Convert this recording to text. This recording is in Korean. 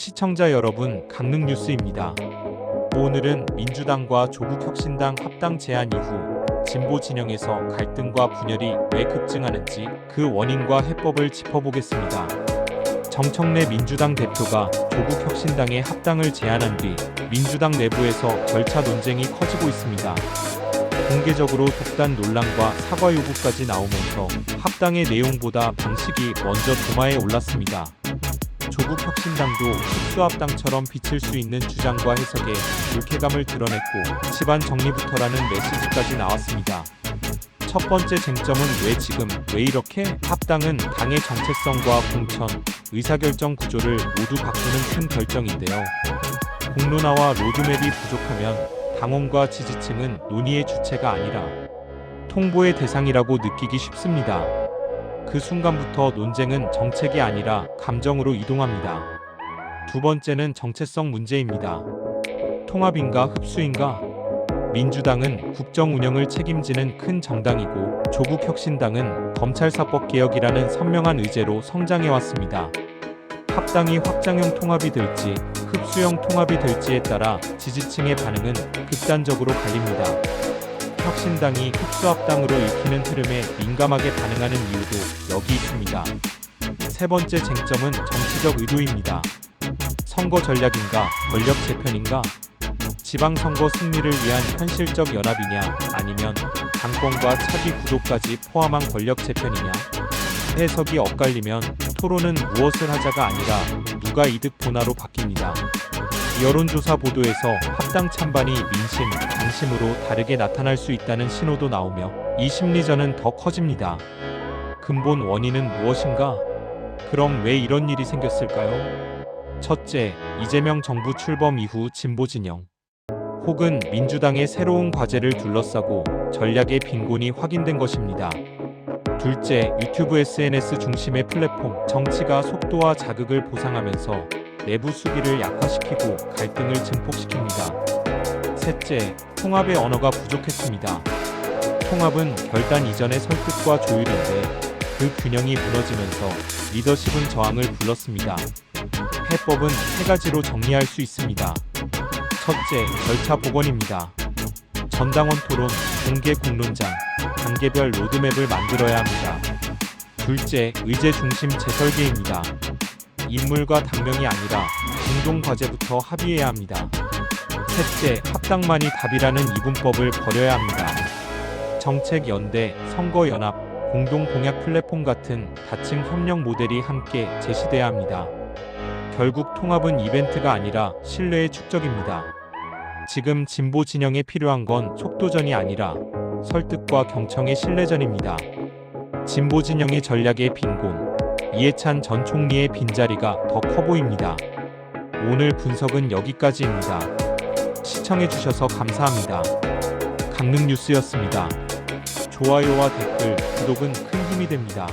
시청자 여러분, 강릉 뉴스입니다. 오늘은 민주당과 조국혁신당 합당 제안 이후 진보 진영에서 갈등과 분열이 왜 급증하는지 그 원인과 해법을 짚어보겠습니다. 정청래 민주당 대표가 조국혁신당의 합당을 제안한 뒤 민주당 내부에서 절차 논쟁이 커지고 있습니다. 공개적으로 독단 논란과 사과 요구까지 나오면서 합당의 내용보다 방식이 먼저 도마에 올랐습니다. 조국 혁신당도 흡수합당처럼 비칠 수 있는 주장과 해석에 불쾌감을 드러냈고 집안 정리부터라는 메시지까지 나왔습니다. 첫 번째 쟁점은 왜 지금 왜 이렇게 합당은 당의 정체성과 공천, 의사결정 구조를 모두 바꾸는 큰 결정인데요. 공론화와 로드맵이 부족하면 당원과 지지층은 논의의 주체가 아니라 통보의 대상이라고 느끼기 쉽습니다. 그 순간부터 논쟁은 정책이 아니라 감정으로 이동합니다. 두 번째는 정체성 문제입니다. 통합인가 흡수인가? 민주당은 국정 운영을 책임지는 큰 정당이고 조국 혁신당은 검찰사법 개혁이라는 선명한 의제로 성장해 왔습니다. 합당이 확장형 통합이 될지 흡수형 통합이 될지에 따라 지지층의 반응은 극단적으로 갈립니다. 혁신당이 흡수합당으로 읽히는 흐름에 민감하게 반응하는 이유도 여기 있습니다. 세 번째 쟁점은 정치적 의도입니다. 선거 전략인가, 권력 재편인가? 지방선거 승리를 위한 현실적 연합이냐, 아니면 당권과 차기 구도까지 포함한 권력 재편이냐? 해석이 엇갈리면 토론은 무엇을 하자가 아니라 누가 이득 보나로 바뀝니다. 여론조사 보도에서 합당 찬반이 민심, 당심으로 다르게 나타날 수 있다는 신호도 나오며 이 심리전은 더 커집니다. 근본 원인은 무엇인가? 그럼 왜 이런 일이 생겼을까요? 첫째, 이재명 정부 출범 이후 진보 진영. 혹은 민주당의 새로운 과제를 둘러싸고 전략의 빈곤이 확인된 것입니다. 둘째, 유튜브 SNS 중심의 플랫폼 정치가 속도와 자극을 보상하면서 내부 수비를 약화시키고 갈등을 증폭시킵니다. 셋째, 통합의 언어가 부족했습니다. 통합은 결단 이전의 설득과 조율인데 그 균형이 무너지면서 리더십은 저항을 불렀습니다. 해법은 세 가지로 정리할 수 있습니다. 첫째, 절차 복원입니다. 전당원 토론, 공개 공론장, 단계별 로드맵을 만들어야 합니다. 둘째, 의제 중심 재설계입니다. 인물과 당명이 아니라 공동 과제부터 합의해야 합니다. 셋째, 합당만이 답이라는 이분법을 버려야 합니다. 정책 연대, 선거 연합, 공동 공약 플랫폼 같은 다층 협력 모델이 함께 제시돼야 합니다. 결국 통합은 이벤트가 아니라 신뢰의 축적입니다. 지금 진보 진영에 필요한 건 속도전이 아니라 설득과 경청의 신뢰전입니다. 진보 진영의 전략의 빈곤, 이해찬 전 총리의 빈자리가 더 커 보입니다. 오늘 분석은 여기까지입니다. 시청해주셔서 감사합니다. 강릉 뉴스였습니다. 좋아요와 댓글, 구독은 큰 힘이 됩니다.